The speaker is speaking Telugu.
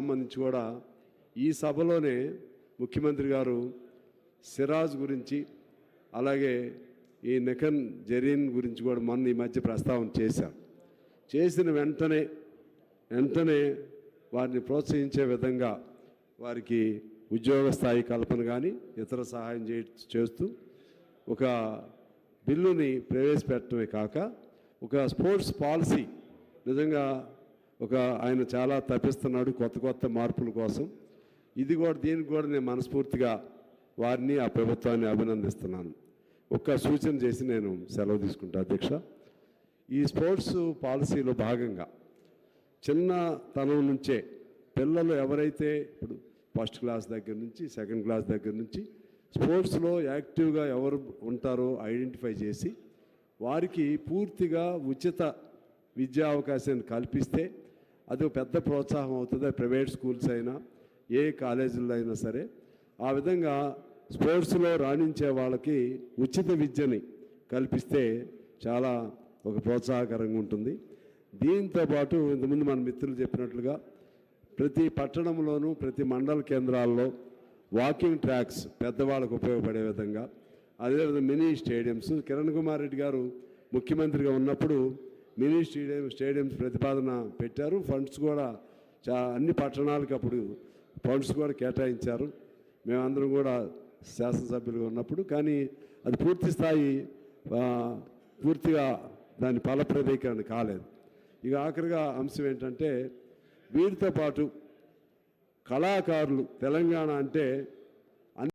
సంబంధించి కూడా ఈ సభలోనే ముఖ్యమంత్రి గారు సిరాజ్ గురించి అలాగే ఈ నిఖన్ జరీన్ గురించి కూడా మొన్న ఈ మధ్య ప్రస్తావన చేశారు. చేసిన వెంటనే వెంటనే వారిని ప్రోత్సహించే విధంగా వారికి ఉద్యోగ స్థాయి కల్పన కానీ ఇతర సహాయం చే చేస్తూ ఒక బిల్లుని ప్రవేశపెట్టడమే కాక ఒక స్పోర్ట్స్ పాలసీ నిజంగా ఒక ఆయన చాలా తప్పిస్తున్నాడు కొత్త కొత్త మార్పుల కోసం. ఇది కూడా దీనికి కూడా నేను మనస్ఫూర్తిగా వారిని ఆ ప్రభుత్వాన్ని అభినందిస్తున్నాను. ఒక్క సూచన చేసి నేను సెలవు తీసుకుంటా అధ్యక్ష. ఈ స్పోర్ట్స్ పాలసీలో భాగంగా చిన్నతనం నుంచే పిల్లలు ఎవరైతే ఇప్పుడు ఫస్ట్ క్లాస్ దగ్గర నుంచి సెకండ్ క్లాస్ దగ్గర నుంచి స్పోర్ట్స్లో యాక్టివ్గా ఎవరు ఉంటారో ఐడెంటిఫై చేసి వారికి పూర్తిగా ఉచిత విద్యా అవకాశాన్ని కల్పిస్తే అది పెద్ద ప్రోత్సాహం అవుతుంది ప్రైవేట్ స్కూల్స్ అయినా ఏ కాలేజీల్లో అయినా సరే. ఆ విధంగా స్పోర్ట్స్లో రాణించే వాళ్ళకి ఉచిత విద్యని కల్పిస్తే చాలా ఒక ప్రోత్సాహకరంగా ఉంటుంది. దీంతో పాటు ఇంతకుముందు మన మిత్రులు చెప్పినట్లుగా ప్రతి పట్టణంలోనూ ప్రతి మండల కేంద్రాల్లో వాకింగ్ ట్రాక్స్ పెద్దవాళ్ళకు ఉపయోగపడే విధంగా అదేవిధంగా మినీ స్టేడియంస్. కిరణ్ కుమార్ రెడ్డి గారు ముఖ్యమంత్రిగా ఉన్నప్పుడు మినీ స్టేడియం స్టేడియంస్ ప్రతిపాదన పెట్టారు. ఫండ్స్ కూడా చా అన్ని పట్టణాలకు అప్పుడు ఫండ్స్ కూడా కేటాయించారు. మేమందరం కూడా శాసనసభ్యులుగా ఉన్నప్పుడు కానీ అది పూర్తి స్థాయి పూర్తిగా దాని ఫలప్రదీకరణ కాలేదు. ఇక ఆఖరిగా అంశం ఏంటంటే వీరితో పాటు కళాకారులు తెలంగాణ అంటే